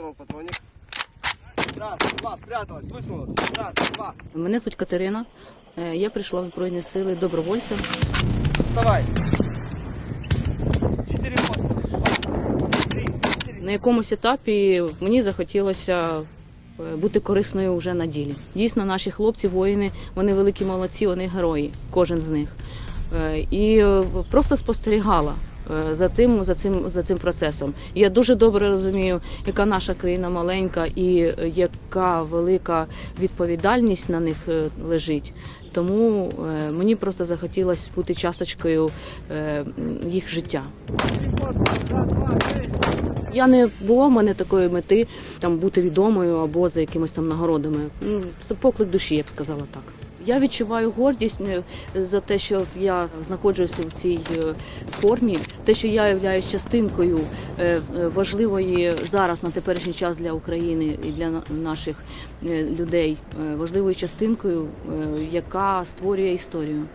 патрон, патронник. Раз, два, спряталась, высунулась. Раз, два. Мене звуть Катерина. Е, Я прийшла в Збройні сили добровольцем. Вставай. Четыре пострела. Два, три, четыре. На якомусь етапі мені захотілося е, бути корисною вже на ділі. Дійсно, наші хлопці, воїни, вони великі молодці, вони герої, кожен з них. Е, І е, просто спостерігала. е, За тим, за цим за цим процесом, я дуже добре розумію, яка наша країна маленька і яка велика відповідальність на них е, лежить. Тому е, мені просто захотілося бути часточкою їх життя. Я не було в мене такої мети там бути відомою або за якимись там нагородами. Ну, Це поклик душі, я б сказала так. Я відчуваю гордість за те, що я знаходжуся в цій е, формі, те, що я являюсь частинкою е, важливої зараз на теперішній час для України і для наших е, людей, важливою частинкою, яка створює історію.